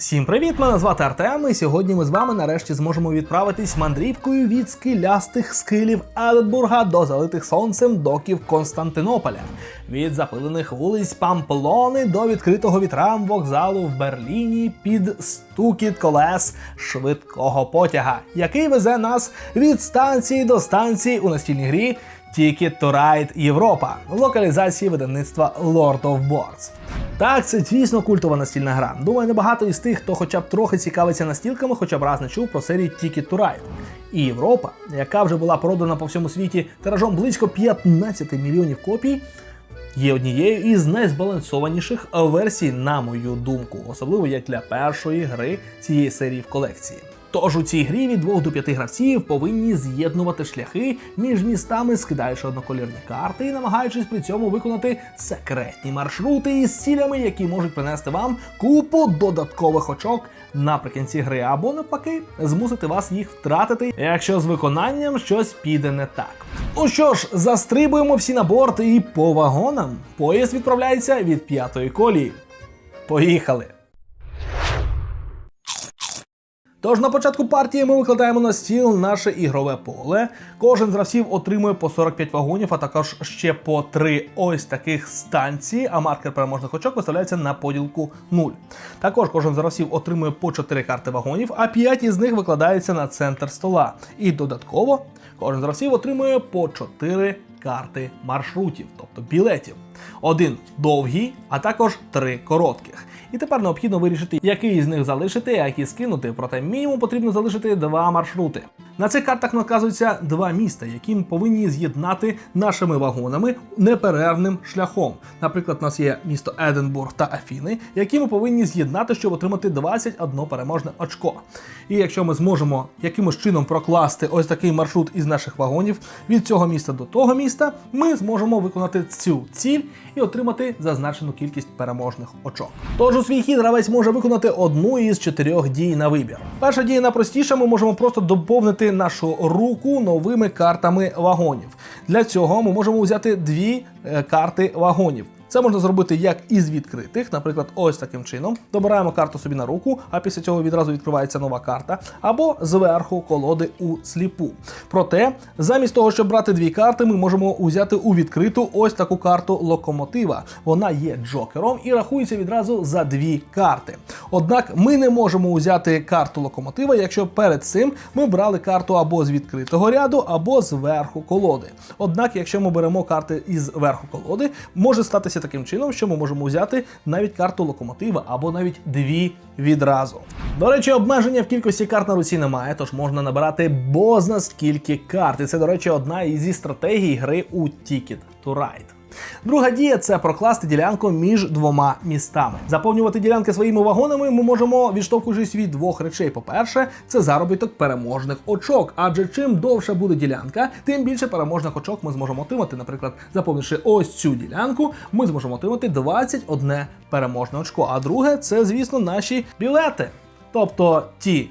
Всім привіт! Мене звати Артем, і сьогодні ми з вами нарешті зможемо відправитись мандрівкою від скелястих скелів Единбурга до залитих сонцем доків Константинополя, від запилених вулиць Памплони до відкритого вітрам вокзалу в Берліні під стукіт колес швидкого потяга, який везе нас від станції до станції у настільній грі Ticket to Ride Європа локалізації видавництва Lord of Boards. Так, це дійсно культова настільна гра. Думаю, небагато із тих, хто хоча б трохи цікавиться настілками, хоча б раз не чув про серію Ticket to Ride. І Європа, яка вже була продана по всьому світі тиражом близько 15 мільйонів копій, є однією із найзбалансованіших версій, на мою думку, особливо як для першої гри цієї серії в колекції. Тож у цій грі від 2 до 5 гравців повинні з'єднувати шляхи між містами, скидаючи одноколірні карти і намагаючись при цьому виконати секретні маршрути із цілями, які можуть принести вам купу додаткових очок наприкінці гри, або навпаки, змусити вас їх втратити, якщо з виконанням щось піде не так. Ну що ж, застрибуємо всі на борт і по вагонам. Поїзд відправляється від п'ятої колії. Поїхали! Тож на початку партії ми викладаємо на стіл наше ігрове поле. Кожен з гравців отримує по 45 вагонів, а також ще по 3 ось таких станції, а маркер переможних очок виставляється на поділку 0. Також кожен з гравців отримує по 4 карти вагонів, а 5 із них викладається на центр стола. І додатково кожен з гравців отримує по 4 карти маршрутів, тобто білетів. Один довгий, а також три коротких. І тепер необхідно вирішити, який із них залишити, а який скинути. Проте мінімум потрібно залишити два маршрути. На цих картах наказуються два міста, які ми повинні з'єднати нашими вагонами неперервним шляхом. Наприклад, у нас є місто Единбург та Афіни, які ми повинні з'єднати, щоб отримати 21 переможне очко. І якщо ми зможемо якимось чином прокласти ось такий маршрут із наших вагонів від цього міста до того міста, ми зможемо виконати цю ціль і отримати зазначену кількість переможних очок. Тож у свій хід гравець може виконати одну із чотирьох дій на вибір. Перша дія найпростіша, ми можемо просто доповнити нашу руку новими картами вагонів. Для цього ми можемо взяти дві е, карти вагонів. Це можна зробити як із відкритих, наприклад, ось таким чином. Добираємо карту собі на руку, а після цього відразу відкривається нова карта, або зверху колоди у сліпу. Проте, замість того, щоб брати дві карти, ми можемо взяти у відкриту ось таку карту локомотива. Вона є джокером і рахується відразу за дві карти. Однак ми не можемо взяти карту локомотива, якщо перед цим ми брали карту або з відкритого ряду, або з верху колоди. Однак, якщо ми беремо карти із верху колоди, може статися таким чином, що ми можемо взяти навіть карту локомотива або навіть дві відразу. До речі, обмеження в кількості карт на руці немає, тож можна набирати бозна скільки карт. І це, до речі, одна із стратегій гри у Ticket to Ride. Друга дія це прокласти ділянку між двома містами. Заповнювати ділянки своїми вагонами ми можемо відштовхуючись від двох речей. По-перше, це заробіток переможних очок. Адже чим довша буде ділянка, тим більше переможних очок ми зможемо отримати. Наприклад, заповнивши ось цю ділянку, ми зможемо отримати 21 переможне очко. А друге, це, звісно, наші білети. Тобто ті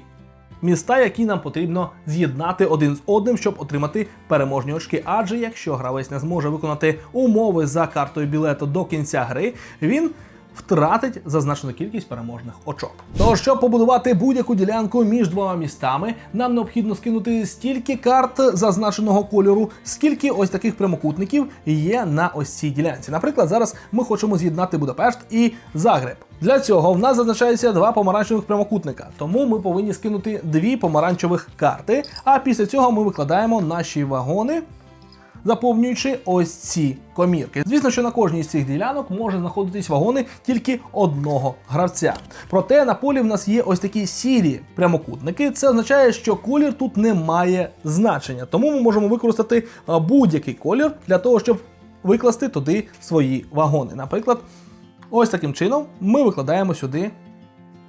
міста, які нам потрібно з'єднати один з одним, щоб отримати переможні очки. Адже якщо гравець не зможе виконати умови за картою білету до кінця гри, він втратить зазначену кількість переможних очок. Тож, щоб побудувати будь-яку ділянку між двома містами, нам необхідно скинути стільки карт зазначеного кольору, скільки ось таких прямокутників є на ось цій ділянці. Наприклад, зараз ми хочемо з'єднати Будапешт і Загреб. Для цього в нас зазначається два помаранчевих прямокутника, тому ми повинні скинути дві помаранчевих карти. А після цього ми викладаємо наші вагони. Заповнюючи ось ці комірки. Звісно, що на кожній з цих ділянок може знаходитись вагони тільки одного гравця. Проте на полі в нас є ось такі сірі прямокутники. Це означає, що колір тут не має значення. Тому ми можемо використати будь-який колір для того, щоб викласти туди свої вагони. Наприклад, ось таким чином ми викладаємо сюди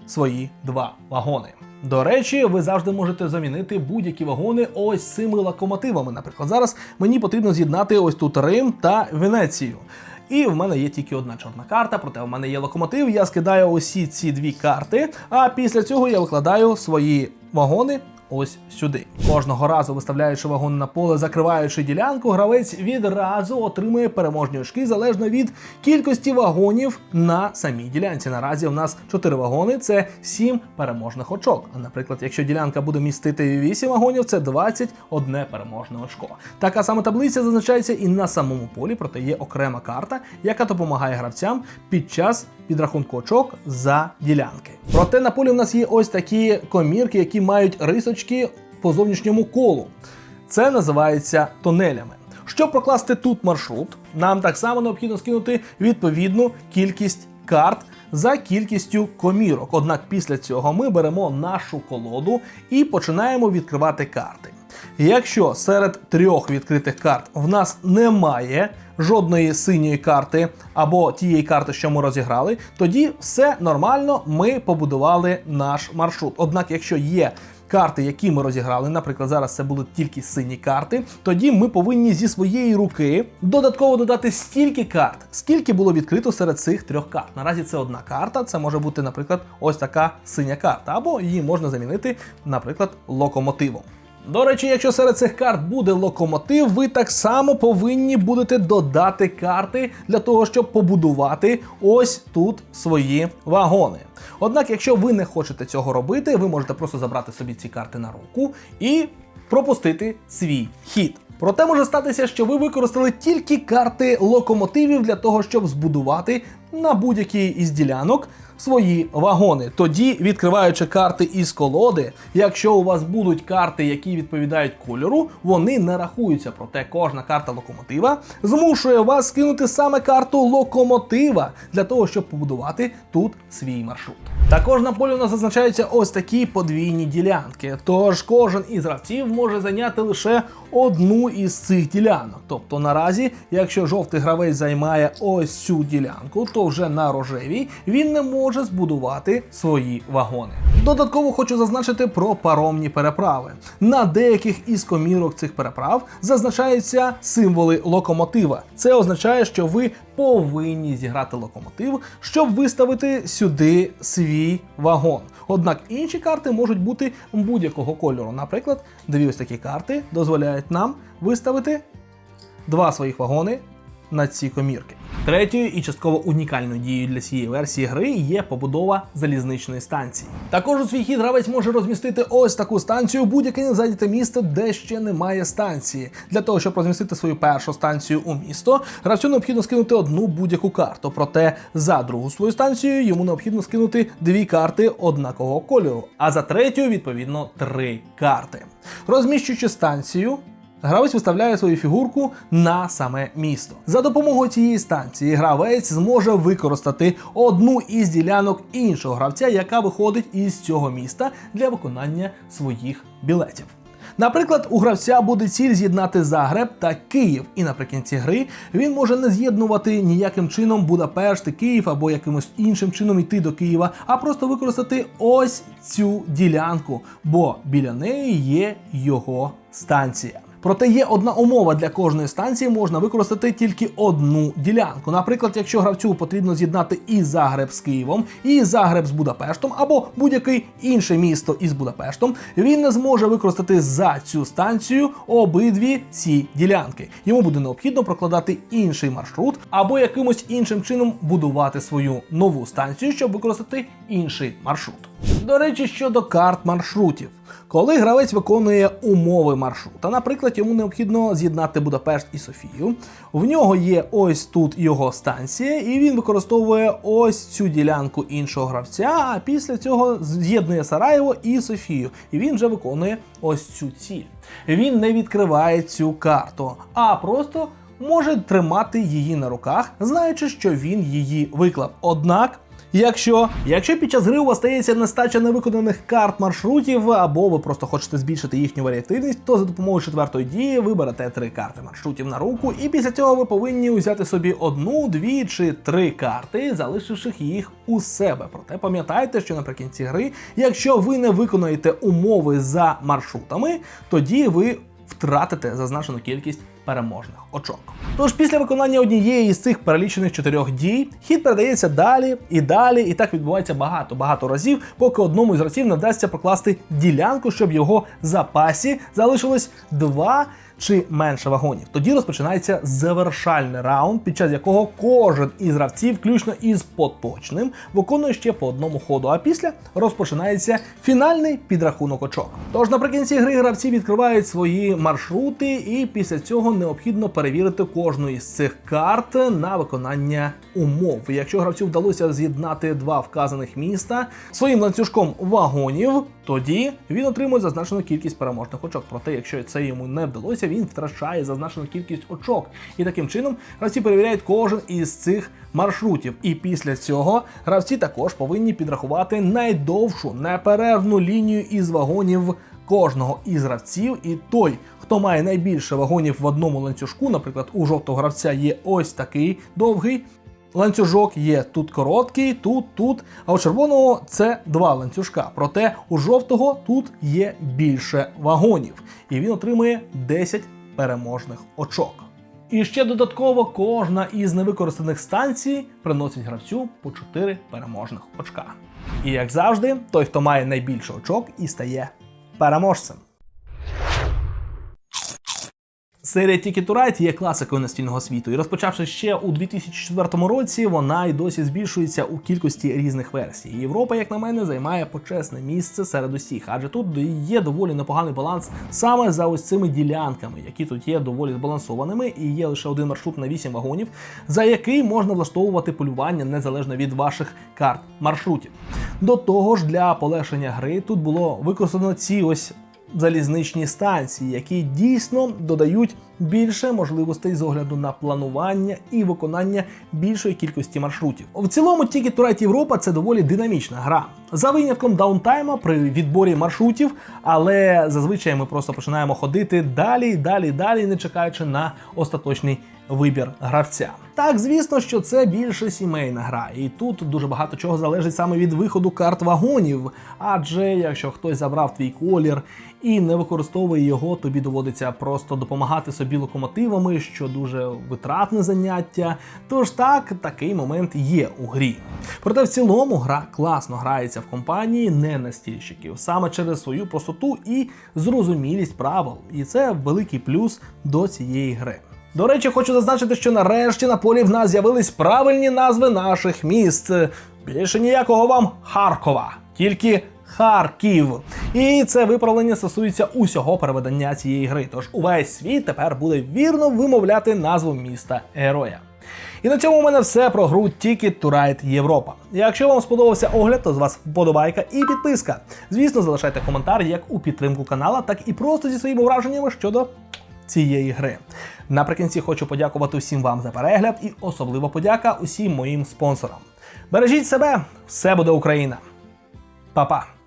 свої два вагони. До речі, ви завжди можете замінити будь-які вагони ось цими локомотивами. Наприклад, зараз мені потрібно з'єднати ось тут Рим та Венецію. І в мене є тільки одна чорна карта, проте в мене є локомотив. Я скидаю усі ці дві карти, а після цього я викладаю свої вагони ось сюди. Кожного разу виставляючи вагон на поле, закриваючи ділянку, гравець відразу отримує переможні очки залежно від кількості вагонів на самій ділянці. Наразі у нас 4 вагони це 7 переможних очок. А наприклад, якщо ділянка буде містити 8 вагонів, це 21 переможне очко. Така сама таблиця зазначається і на самому полі, проте є окрема карта, яка допомагає гравцям під час підрахунку очок за ділянки. Проте на полі у нас є ось такі комірки, які мають рисочки по зовнішньому колу. Це називається тунелями. Щоб прокласти тут маршрут, нам так само необхідно скинути відповідну кількість карт за кількістю комірок. Однак після цього ми беремо нашу колоду і починаємо відкривати карти. Якщо серед трьох відкритих карт в нас немає жодної синьої карти або тієї карти, що ми розіграли, тоді все нормально, ми побудували наш маршрут. Однак, якщо є карти, які ми розіграли, наприклад, зараз це будуть тільки сині карти, тоді ми повинні зі своєї руки додатково додати стільки карт, скільки було відкрито серед цих трьох карт. Наразі це одна карта, це може бути, наприклад, ось така синя карта, або її можна замінити, наприклад, локомотивом. До речі, якщо серед цих карт буде локомотив, ви так само повинні будете додати карти для того, щоб побудувати ось тут свої вагони. Однак, якщо ви не хочете цього робити, ви можете просто забрати собі ці карти на руку і пропустити свій хід. Проте може статися, що ви використали тільки карти локомотивів для того, щоб збудувати на будь-якій із ділянок свої вагони. Тоді, відкриваючи карти із колоди, якщо у вас будуть карти, які відповідають кольору, вони не рахуються. Проте кожна карта локомотива змушує вас скинути саме карту локомотива для того, щоб побудувати тут свій маршрут. Також на полі у нас зазначаються ось такі подвійні ділянки. Тож кожен із гравців може зайняти лише одну із цих ділянок. Тобто наразі, якщо жовтий гравець займає ось цю ділянку, то вже на рожевій він не може збудувати свої вагони. Додатково хочу зазначити про паромні переправи. На деяких із комірок цих переправ зазначаються символи локомотива. Це означає, що ви повинні зіграти локомотив, щоб виставити сюди свій вагон. Однак інші карти можуть бути будь-якого кольору. Наприклад, дві ось такі карти дозволяють нам виставити два своїх вагони на ці комірки. Третьою і частково унікальною дією для цієї версії гри є побудова залізничної станції. Також у свій хід гравець може розмістити ось таку станцію будь-яке незайняте місто, де ще немає станції. Для того, щоб розмістити свою першу станцію у місто, гравцю необхідно скинути одну будь-яку карту. Проте за другу свою станцію йому необхідно скинути дві карти однакового кольору, а за третю, відповідно, три карти. Розміщуючи станцію, Гравець виставляє свою фігурку на саме місто. За допомогою цієї станції гравець зможе використати одну із ділянок іншого гравця, яка виходить із цього міста для виконання своїх білетів. Наприклад, у гравця буде ціль з'єднати Загреб та Київ, і наприкінці гри він може не з'єднувати ніяким чином Будапешт Київ або якимось іншим чином йти до Києва, а просто використати ось цю ділянку, бо біля неї є його станція. Проте є одна умова для кожної станції можна використати тільки одну ділянку. Наприклад, якщо гравцю потрібно з'єднати і Загреб з Києвом, і Загреб з Будапештом, або будь-яке інше місто із Будапештом, він не зможе використати за цю станцію обидві ці ділянки. Йому буде необхідно прокладати інший маршрут або якимось іншим чином будувати свою нову станцію, щоб використати інший маршрут. До речі, щодо карт маршрутів. Коли гравець виконує умови маршрута, наприклад, йому необхідно з'єднати Будапешт і Софію. В нього є ось тут його станція, і він використовує ось цю ділянку іншого гравця. А після цього з'єднує Сараєво і Софію. І він вже виконує ось цю ціль. Він не відкриває цю карту, а просто може тримати її на руках, знаючи, що він її виклав. Однак. Якщо якщо під час гри у вас стається нестача невиконаних карт маршрутів, або ви просто хочете збільшити їхню варіативність, то за допомогою четвертої дії ви берете три карти маршрутів на руку, і після цього ви повинні взяти собі одну, дві чи три карти, залишивши їх у себе. Проте пам'ятайте, що наприкінці гри, якщо ви не виконуєте умови за маршрутами, тоді ви втратите зазначену кількість переможних очок. Тож після виконання однієї з цих перелічених чотирьох дій хід передається далі і далі, і так відбувається багато багато разів, поки одному із гравців не вдасться прокласти ділянку, щоб його запасі залишилось два чи менше вагонів. Тоді розпочинається завершальний раунд, під час якого кожен із гравців, включно із поточним, виконує ще по одному ходу. А після розпочинається фінальний підрахунок очок. Тож наприкінці гри гравці відкривають свої маршрути, і після цього необхідно перевірити кожну із цих карт на виконання умов. Якщо гравцю вдалося з'єднати два вказаних міста своїм ланцюжком вагонів, тоді він отримує зазначену кількість переможних очок. Проте, якщо це йому не вдалося, він втрачає зазначену кількість очок. І таким чином гравці перевіряють кожен із цих маршрутів. І після цього гравці також повинні підрахувати найдовшу неперервну лінію із вагонів кожного із гравців. І той, хто має найбільше вагонів в одному ланцюжку, наприклад, у жовтого гравця є ось такий довгий. Ланцюжок є тут короткий, тут, тут. А у червоного це два ланцюжка. Проте у жовтого тут є більше вагонів, і він отримує 10 переможних очок. І ще додатково кожна із невикористаних станцій приносить гравцю по 4 переможних очка. І як завжди, той, хто має найбільше очок, і стає переможцем. Серія Ticket to Ride є класикою настільного світу, і розпочавши ще у 2004 році, вона й досі збільшується у кількості різних версій. Європа, як на мене, займає почесне місце серед усіх, адже тут є доволі непоганий баланс саме за ось цими ділянками, які тут є доволі збалансованими, і є лише один маршрут на 8 вагонів, за який можна влаштовувати полювання незалежно від ваших карт маршрутів. До того ж, для полегшення гри тут було використано ці ось залізничні станції, які дійсно додають більше можливостей з огляду на планування і виконання більшої кількості маршрутів. В цілому, to Ride Європа це доволі динамічна гра. За винятком даунтайма при відборі маршрутів, але зазвичай ми просто починаємо ходити далі, далі, далі, не чекаючи на остаточний вибір гравця. Так, звісно, що це більше сімейна гра, і тут дуже багато чого залежить саме від виходу карт вагонів. Адже якщо хтось забрав твій колір і не використовує його, тобі доводиться просто допомагати собі локомотивами, що дуже витратне заняття. Тож так, такий момент є у грі. Проте в цілому гра класно грається в компанії не настільщиків, саме через свою простоту і зрозумілість правил. І це великий плюс до цієї гри. До речі, хочу зазначити, що нарешті на полі в нас з'явились правильні назви наших міст. Більше ніякого вам Харкова, тільки Харків. І це виправлення стосується усього переведення цієї гри. Тож увесь світ тепер буде вірно вимовляти назву міста героя. І на цьому у мене все про гру Ticket to Ride Європа. Якщо вам сподобався огляд, то з вас вподобайка і підписка. Звісно, залишайте коментар як у підтримку канала, так і просто зі своїми враженнями щодо цієї гри. Наприкінці хочу подякувати усім вам за перегляд і особливо подяка усім моїм спонсорам. Бережіть себе, все буде Україна. Па-па!